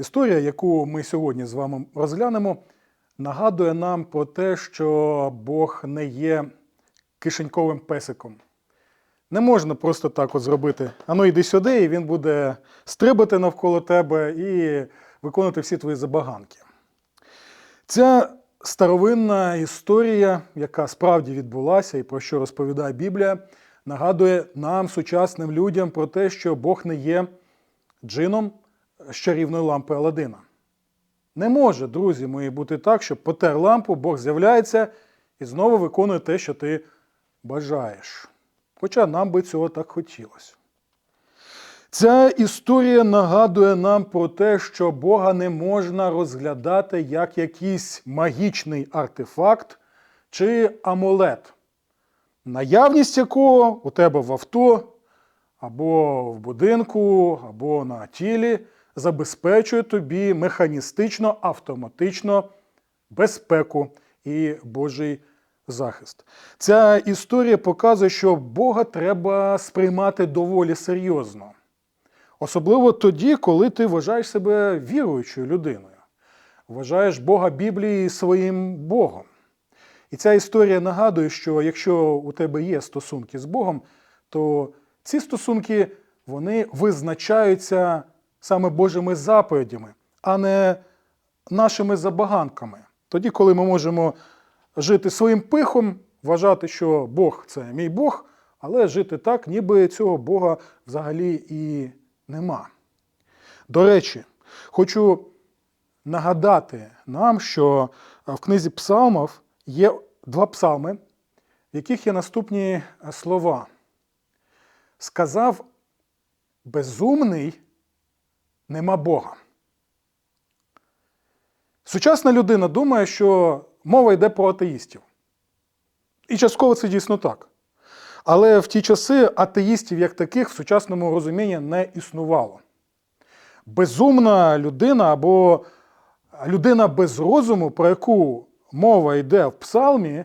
Історія, яку ми сьогодні з вами розглянемо, нагадує нам про те, що Бог не є кишеньковим песиком. Не можна просто так от зробити. Ану, йди сюди, і він буде стрибати навколо тебе і виконувати всі твої забаганки. Ця старовинна історія, яка справді відбулася і про що розповідає Біблія, нагадує нам, сучасним людям, про те, що Бог не є джином з чарівної лампи Аладдина. Не може, друзі мої, бути так, що потер лампу, Бог з'являється і знову виконує те, що ти бажаєш. Хоча нам би цього так хотілося. Ця історія нагадує нам про те, що Бога не можна розглядати як якийсь магічний артефакт чи амулет, наявність якого у тебе в авто, або в будинку, або на тілі забезпечує тобі механістично, автоматично безпеку і Божий захист. Ця історія показує, що Бога треба сприймати доволі серйозно. Особливо тоді, коли ти вважаєш себе віруючою людиною, вважаєш Бога Біблії своїм Богом. І ця історія нагадує, що якщо у тебе є стосунки з Богом, то ці стосунки вони визначаються саме Божими заповідями, а не нашими забаганками. Тоді, коли ми можемо жити своїм пихом, вважати, що Бог це мій Бог, але жити так, ніби цього Бога взагалі і нема. До речі, хочу нагадати нам, що в книзі Псалмів є два псалми, в яких є наступні слова. Сказав безумний нема Бога. Сучасна людина думає, що мова йде про атеїстів. І частково це дійсно так. Але в ті часи атеїстів як таких в сучасному розумінні не існувало. Безумна людина або людина без розуму, про яку мова йде в псалмі,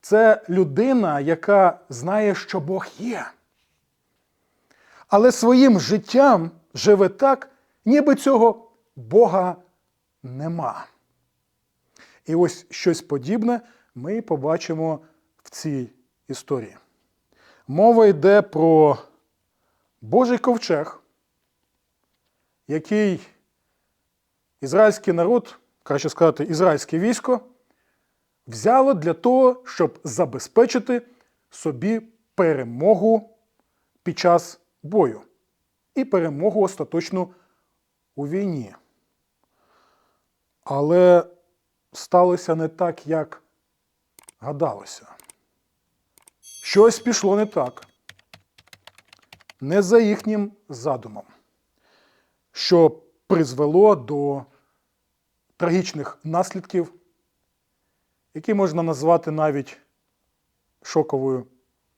це людина, яка знає, що Бог є. Але своїм життям живе так, ніби цього Бога нема. І ось щось подібне ми побачимо в цій історії. Мова йде про Божий ковчег, який ізраїльський народ, краще сказати, ізраїльське військо, взяло для того, щоб забезпечити собі перемогу під час бою і перемогу остаточну у війні. Але сталося не так, як гадалося. Щось пішло не так, не за їхнім задумом, що призвело до трагічних наслідків, які можна назвати навіть шоковою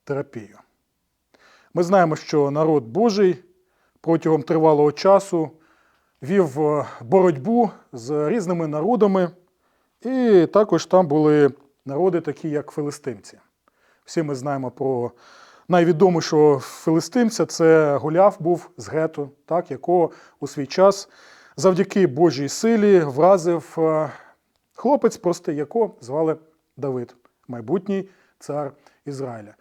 терапією. Ми знаємо, що народ Божий протягом тривалого часу вів е, боротьбу з різними народами, і також там були народи, такі як филистимці. Всі ми знаємо про найвідомішого филистимця це Гуляв був з Гету, так, якого у свій час завдяки Божій силі вразив е, хлопець, простий, якого звали Давид, майбутній цар Ізраїля.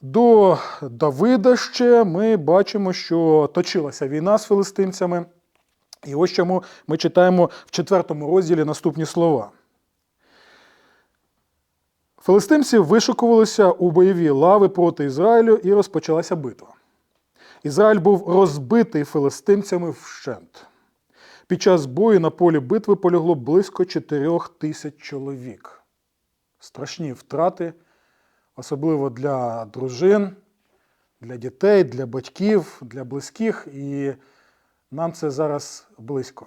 До Давида ще ми бачимо, що точилася війна з филистимцями. І ось чому ми читаємо в четвертому розділі наступні слова. Филистимці вишикувалися у бойові лави проти Ізраїлю і розпочалася битва. Ізраїль був розбитий филистимцями вщент. Під час бою на полі битви полягло близько 4 тисяч чоловік. Страшні втрати, особливо для дружин, для дітей, для батьків, для близьких. І нам це зараз близько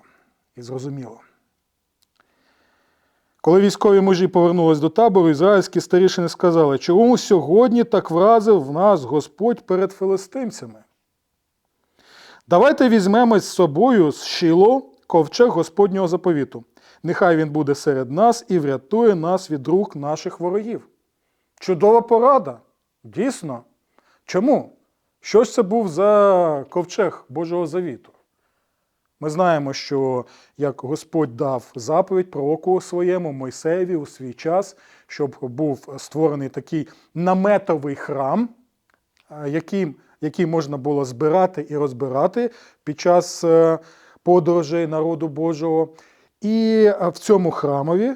і зрозуміло. Коли військові мужі повернулись до табору, ізраїльські старішини сказали, чому сьогодні так вразив в нас Господь перед филистимцями? Давайте візьмемо з собою з Шіло ковчег Господнього заповіту. Нехай він буде серед нас і врятує нас від рук наших ворогів. Чудова порада. Дійсно. Чому? Що ж це був за ковчег Божого завіту? Ми знаємо, що як Господь дав заповідь пророку своєму Мойсеєві у свій час, щоб був створений такий наметовий храм, яким, який, можна було збирати і розбирати під час е, подорожей народу Божого. І е, в цьому храмові,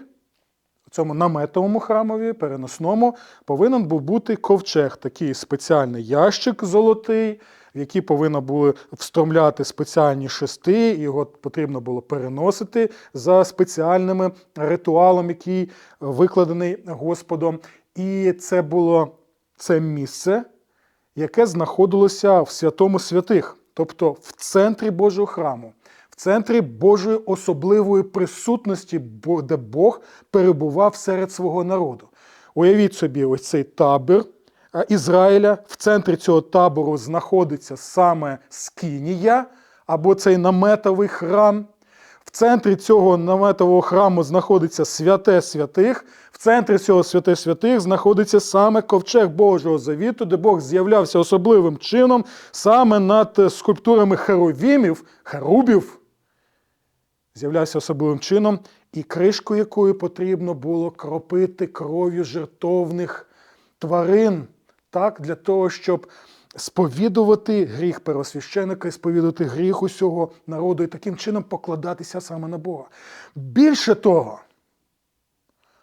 цьому наметовому храмові, переносному, повинен був бути ковчег, такий спеціальний ящик золотий, в який повинні були встромляти спеціальні шести, його потрібно було переносити за спеціальними ритуалом, який викладений Господом. І це було це місце, яке знаходилося в святому святих, тобто в центрі Божого храму, центрі Божої особливої присутності, де Бог перебував серед свого народу. Уявіть собі, ось цей табір Ізраїля. В центрі цього табору знаходиться саме Скинія або цей наметовий храм. В центрі цього наметового храму знаходиться святе святих. В центрі цього святе святих знаходиться саме ковчег Божого завіту, де Бог з'являвся особливим чином саме над е, скульптурами херовімів, херубів, з'являвся особливим чином, і кришку якої потрібно було кропити кров'ю жертовних тварин, так, для того, щоб сповідувати гріх первосвященика і сповідувати гріх усього народу і таким чином покладатися саме на Бога. Більше того,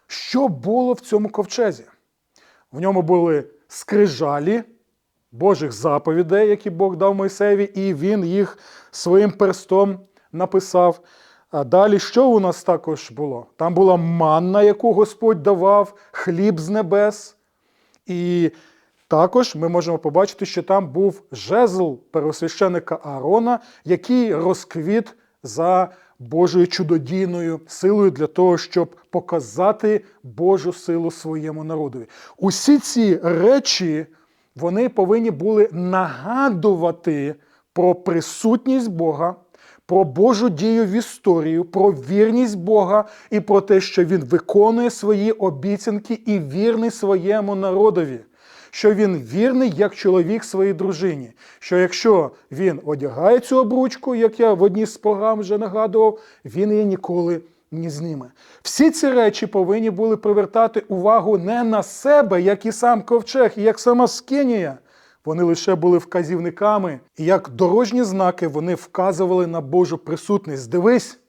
що було в цьому ковчезі? В ньому були скрижалі Божих заповідей, які Бог дав Мойсеві, і він їх своїм перстом написав. А далі що у нас також було? Там була манна, яку Господь давав, хліб з небес. І також ми можемо побачити, що там був жезл первосвященика Аарона, який розквіт за Божою чудодійною силою для того, щоб показати Божу силу своєму народові. Усі ці речі вони повинні були нагадувати про присутність Бога, про Божу дію в історію, про вірність Бога і про те, що Він виконує свої обіцянки і вірний своєму народові. Що він вірний як чоловік своїй дружині. Що якщо він одягає цю обручку, як я в одній з програм вже нагадував, він її ніколи не зніме. Всі ці речі повинні були привертати увагу не на себе, як і сам ковчег, як сама Скинія. Вони лише були вказівниками, і як дорожні знаки вони вказували на Божу присутність. Дивись,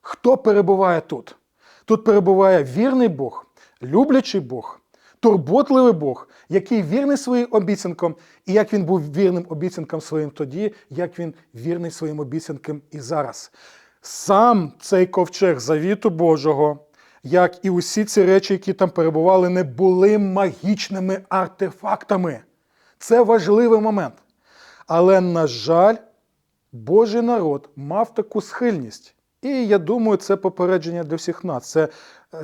хто перебуває тут. Тут перебуває вірний Бог, люблячий Бог, турботливий Бог, який вірний своїм обіцянкам, і як він був вірним обіцянкам своїм тоді, як він вірний своїм обіцянкам і зараз. Сам цей ковчег завіту Божого, як і усі ці речі, які там перебували, не були магічними артефактами. Це важливий момент. Але, на жаль, Божий народ мав таку схильність. І я думаю, це попередження для всіх нас. Це,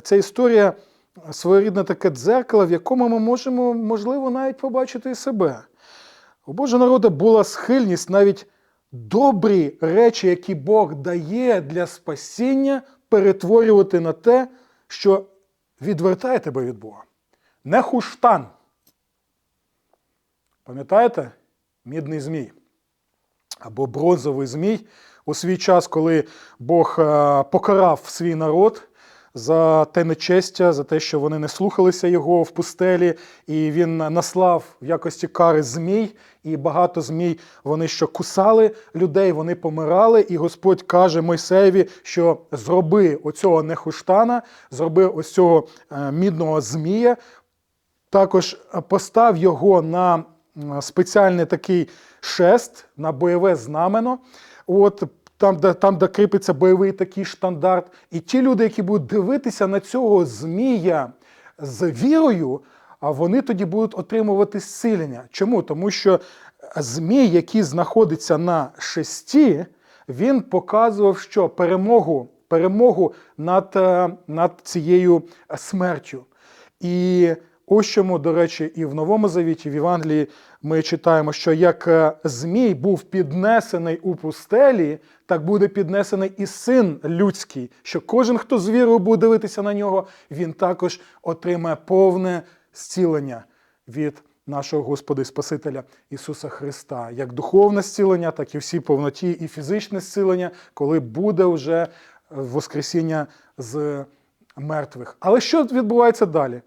ця історія своєрідне таке дзеркало, в якому ми можемо, можливо, навіть побачити і себе. У Божого народу була схильність навіть добрі речі, які Бог дає для спасіння, перетворювати на те, що відвертає тебе від Бога. Не хуштан. Пам'ятаєте? Мідний змій або бронзовий змій у свій час, коли Бог е, покарав свій народ за те нечестя, за те, що вони не слухалися його в пустелі, і він наслав в якості кари змій, і багато змій вони що кусали людей, вони помирали. І Господь каже Мойсеєві, що зроби оцього нехуштана, зроби ось цього е, мідного змія, також постав його на спеціальний такий шест, на бойове знамено. От там, де, там, де кріпиться бойовий такий штандарт. І ті люди, які будуть дивитися на цього змія з вірою, вони тоді будуть отримувати зцілення. Чому? Тому що змій, який знаходиться на шесті, він показував, що перемогу, перемогу над, е, над цією смертю. І ось чому, до речі, і в Новому Завіті, в Євангелії ми читаємо, що як е, Змій був піднесений у пустелі, так буде піднесений і син людський, що кожен, хто з вірою буде дивитися на нього, він також отримає повне зцілення від нашого Господа і Спасителя Ісуса Христа, як духовне зцілення, так і всі повноті, і фізичне зцілення, коли буде вже Воскресіння з мертвих. Але що відбувається далі?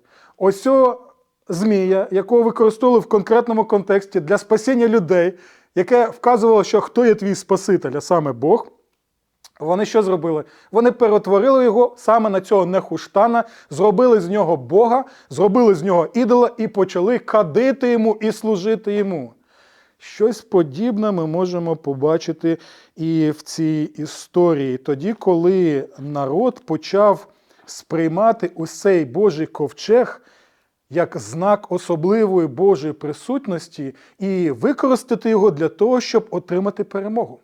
Ось цього змія, якого використовували в конкретному контексті для спасіння людей, яке вказувало, що хто є твій Спаситель, а саме Бог. Вони що зробили? Вони перетворили його саме на цього нехуштана, зробили з нього Бога, зробили з нього ідола і почали кадити йому і служити йому. Щось подібне ми можемо побачити і в цій історії. Тоді, коли народ почав сприймати ось цей Божий ковчег як знак особливої Божої присутності і використати його для того, щоб отримати перемогу.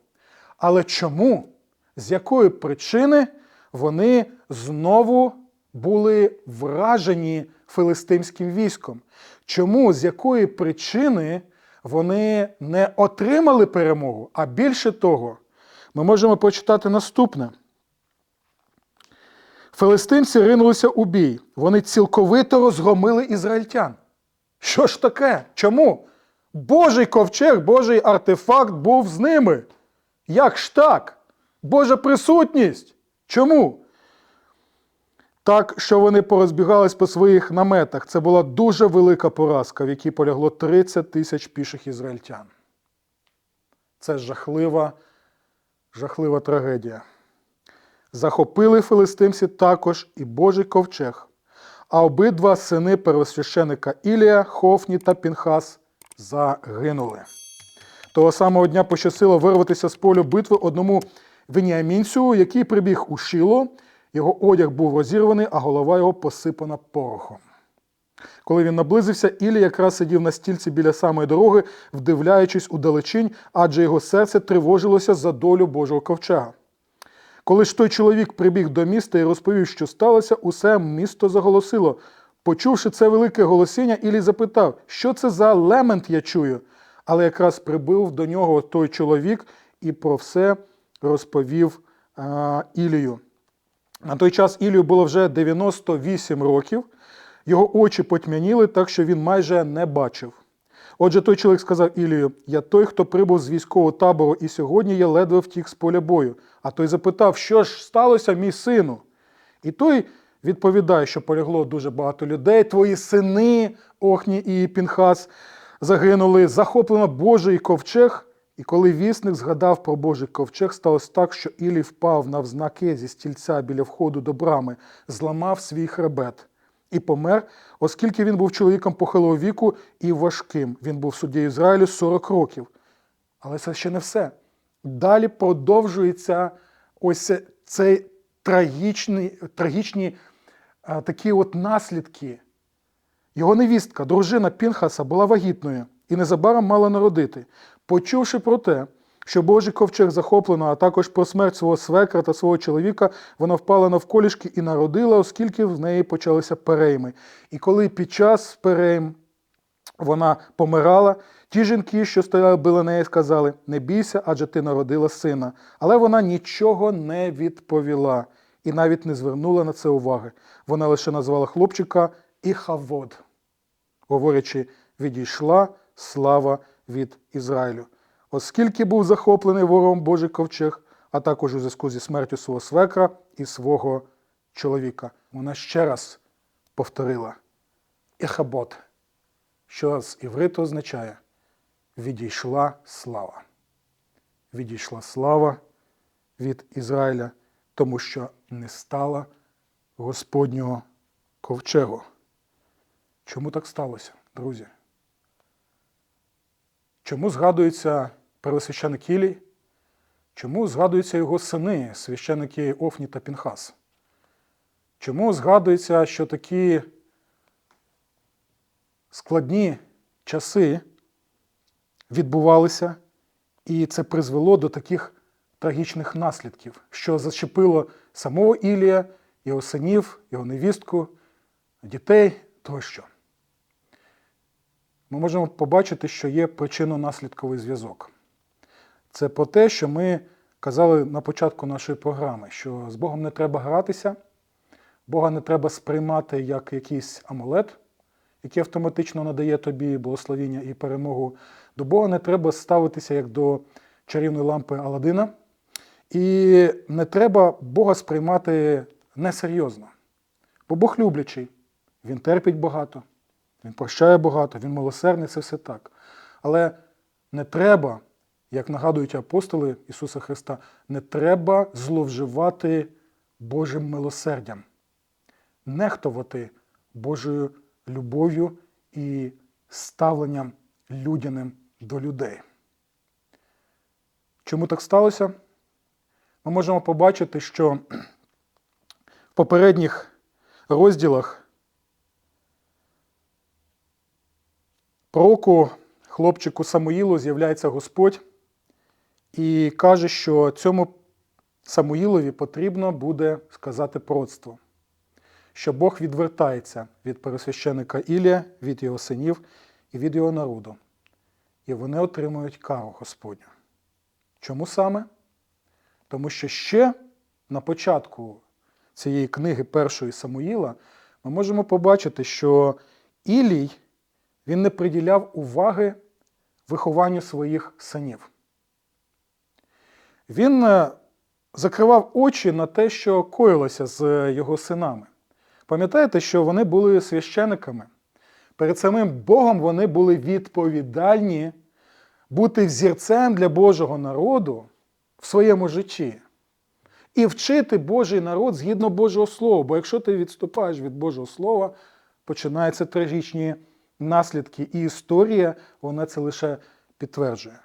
Але чому? З якої причини вони знову були вражені филистимським військом? Чому з якої причини вони не отримали перемогу? А більше того, ми можемо прочитати наступне. Филистимці ринулися у бій. Вони цілковито розгромили ізраїльтян. Що ж таке? Чому? Божий ковчег, Божий артефакт був з ними. Як ж так? Божа присутність. Чому? Так, що вони порозбігались по своїх наметах. Це була дуже велика поразка, в якій полягло 30 тисяч піших ізраїльтян. Це жахлива, жахлива трагедія. Захопили филистимці також і Божий ковчег, а обидва сини первосвященика Ілія, Хофні та Пінхас загинули. Того самого дня пощастило вирватися з полю битви одному веніамінцю, який прибіг у Шіло. Його одяг був розірваний, а голова його посипана порохом. Коли він наблизився, Ілі якраз сидів на стільці біля самої дороги, вдивляючись у далечінь, адже його серце тривожилося за долю Божого ковчега. Коли ж той чоловік прибіг до міста і розповів, що сталося, усе місто заголосило. Почувши це велике голосіння, Ілі запитав, що це за лемент я чую. Але якраз прибув до нього той чоловік і про все розповів а, Ілію. На той час Ілію було вже 98 років, його очі потьмяніли, так що він майже не бачив. Отже, той чоловік сказав Ілію: Я той, хто прибув з військового табору, і сьогодні я ледве втік з поля бою. А той запитав, що ж сталося, мій сину? І той відповідає, що полягло дуже багато людей, твої сини, Охні і Пінхас, загинули, захоплено Божий ковчег. І коли вісник згадав про Божий ковчег, сталося так, що Ілій впав навзнаки зі стільця біля входу до брами, зламав свій хребет і помер, оскільки він був чоловіком похилого віку і важким. Він був суддєю Ізраїлю 40 років. Але це ще не все. Далі продовжується ось цей трагічний, трагічні а, такі от наслідки. Його невістка, дружина Пінхаса, була вагітною і незабаром мала народити. Почувши про те, що Божий ковчег захоплено, а також про смерть свого свекра та свого чоловіка, вона впала навколішки і народила, оскільки в неї почалися перейми. І коли під час перейм вона помирала, ті жінки, що стояли біля неї, сказали: Не бійся, адже ти народила сина. Але вона нічого не відповіла і навіть не звернула на це уваги. Вона лише назвала хлопчика Іхавод, говорячи, відійшла слава від Ізраїлю. Оскільки був захоплений ворогом Божий ковчег, а також у зв'язку зі смертю свого свекра і свого чоловіка. Вона ще раз повторила Іхабот, що з івриту означає відійшла слава. Відійшла слава від Ізраїля, тому що не стала Господнього ковчегу. Чому так сталося, друзі? Чому згадується первосвященик Ілій? Чому згадуються його сини, священики Офні та Пінхас? Чому згадується, що такі складні часи відбувалися, і це призвело до таких трагічних наслідків, що зачепило самого Ілія, його синів, його невістку, дітей тощо? Ми можемо побачити, що є причинно-наслідковий зв'язок. Це про те, що ми казали на початку нашої програми, що з Богом не треба гратися, Бога не треба сприймати як якийсь амулет, який автоматично надає тобі благословіння і перемогу. До Бога не треба ставитися як до чарівної лампи Аладдина. І не треба Бога сприймати несерйозно. Бо Бог люблячий, Він терпить багато, Він прощає багато, Він милосердний, це все так. Але не треба, як нагадують апостоли Ісуса Христа, не треба зловживати Божим милосердям, нехтувати Божою любов'ю і ставленням людяним до людей. Чому так сталося? Ми можемо побачити, що в попередніх розділах пророку хлопчику Самуїлу з'являється Господь і каже, що цьому Самуїлові потрібно буде сказати пророцтво, що Бог відвертається від пересвященика Ілія, від його синів і від його народу. І вони отримують кару Господню. Чому саме? Тому що ще на початку цієї книги першої Самуїла ми можемо побачити, що Ілій він не приділяв уваги вихованню своїх синів. Він е, закривав очі на те, що коїлося з його синами. Пам'ятаєте, що вони були священиками. Перед самим Богом вони були відповідальні бути взірцем для Божого народу в своєму житті і вчити Божий народ згідно Божого Слова. Бо якщо ти відступаєш від Божого Слова, починаються трагічні наслідки, і історія вона це лише підтверджує.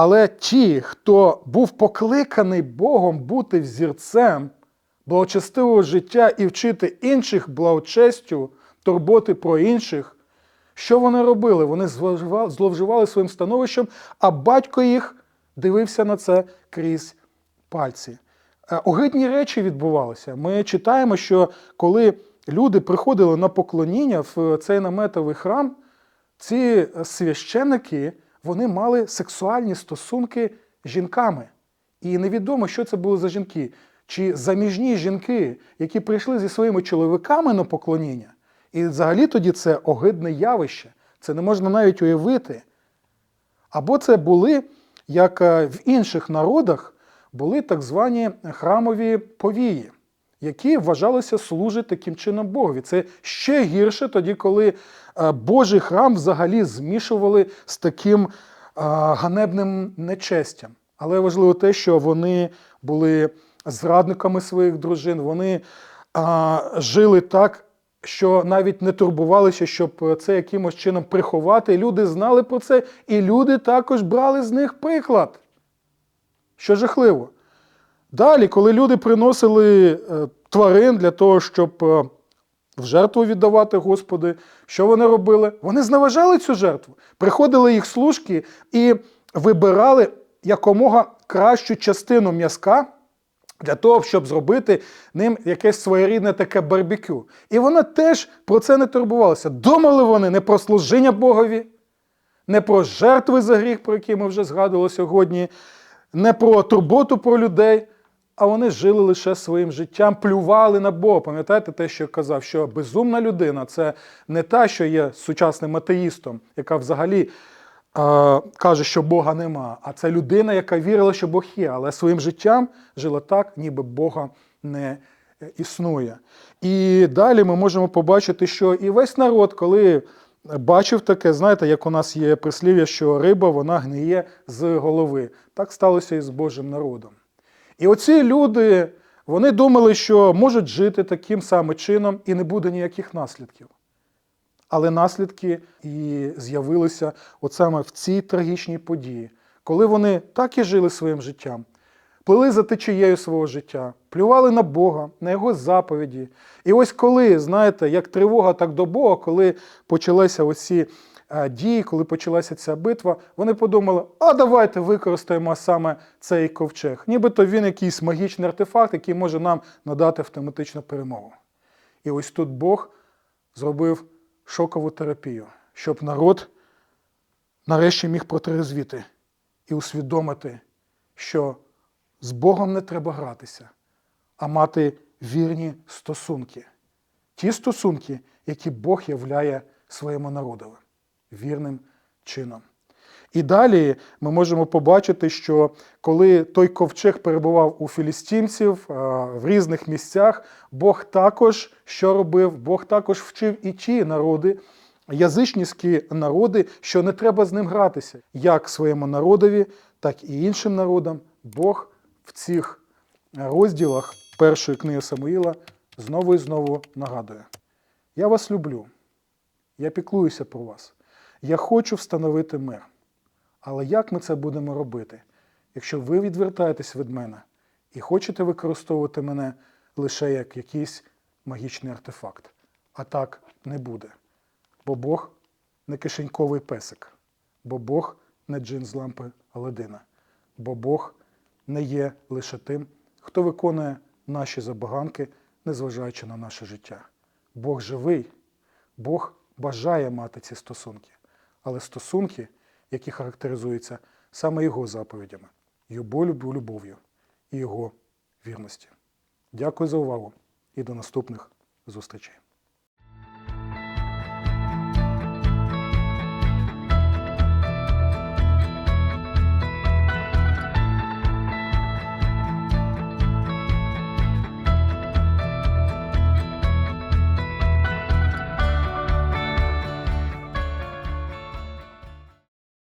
Але ті, хто був покликаний Богом бути взірцем благочестивого життя і вчити інших благочестю, турботи про інших, що вони робили? Вони зловживали, своїм становищем, а батько їх дивився на це крізь пальці. Е, Огидні речі відбувалися. Ми читаємо, що коли люди приходили на поклоніння в цей наметовий храм, ці священники вони мали сексуальні стосунки з жінками. І невідомо, що це були за жінки. Чи заміжні жінки, які прийшли зі своїми чоловіками на поклоніння. І взагалі тоді це огидне явище. Це не можна навіть уявити. Або це були, як е, в інших народах, були так звані храмові повії, які вважалися служити таким чином Богові. Це ще гірше тоді, коли е, Божий храм взагалі змішували з таким е, ганебним нечестям. Але важливо те, що вони були зрадниками своїх дружин, вони жили так, що навіть не турбувалися, щоб це якимось чином приховати. Люди знали про це, і люди також брали з них приклад. Що жахливо. Далі, коли люди приносили е, тварин для того, щоб е, в жертву віддавати Господи, що вони робили? Вони зневажали цю жертву. Приходили їх служки і вибирали якомога кращу частину м'язка для того, щоб зробити ним якесь своєрідне таке барбекю. І вони теж про це не турбувалися. Думали вони не про служіння Богові, не про жертви за гріх, про які ми вже згадували сьогодні, не про турботу про людей, а вони жили лише своїм життям, плювали на Бога. Пам'ятаєте те, що я казав, що безумна людина це не та, що є сучасним атеїстом, яка взагалі е, каже, що Бога нема, а це людина, яка вірила, що Бог є, але своїм життям жила так, ніби Бога не існує. І далі ми можемо побачити, що і весь народ, коли бачив таке, знаєте, як у нас є прислів'я, що риба вона гниє з голови. Так сталося і з Божим народом. І оці люди, вони думали, що можуть жити таким самим чином і не буде ніяких наслідків. Але наслідки і з'явилися от саме в цій трагічній події, коли вони так і жили своїм життям, плили за течією свого життя, плювали на Бога, на Його заповіді. І ось коли, знаєте, як тривога, так до Бога, коли почалися оці дії, коли почалася ця битва, вони подумали, а давайте використаємо саме цей ковчег. Нібито він якийсь магічний артефакт, який може нам надати автоматичну перемогу. І ось тут Бог зробив шокову терапію, щоб народ нарешті міг протрезвіти і усвідомити, що з Богом не треба гратися, а мати вірні стосунки. Ті стосунки, які Бог являє своєму народові вірним чином. І далі ми можемо побачити, що коли той ковчег перебував у філістимців в різних місцях, Бог також що робив? Бог також вчив і ті народи, язичницькі народи, що не треба з ним гратися, як своєму народові, так і іншим народам. Бог в цих розділах першої книги Самуїла знову і знову нагадує: Я вас люблю, я піклуюся про вас, я хочу встановити мир. Але як ми це будемо робити, якщо ви відвертаєтесь від мене і хочете використовувати мене лише як якийсь магічний артефакт? А так не буде. Бо Бог не кишеньковий песик, бо Бог не джин з лампи Аладдина, бо Бог не є лише тим, хто виконує наші забаганки, незважаючи на наше життя. Бог живий, Бог бажає мати ці стосунки, але стосунки, які характеризуються саме Його заповідями, Його любов'ю і Його вірності. Дякую за увагу і до наступних зустрічей.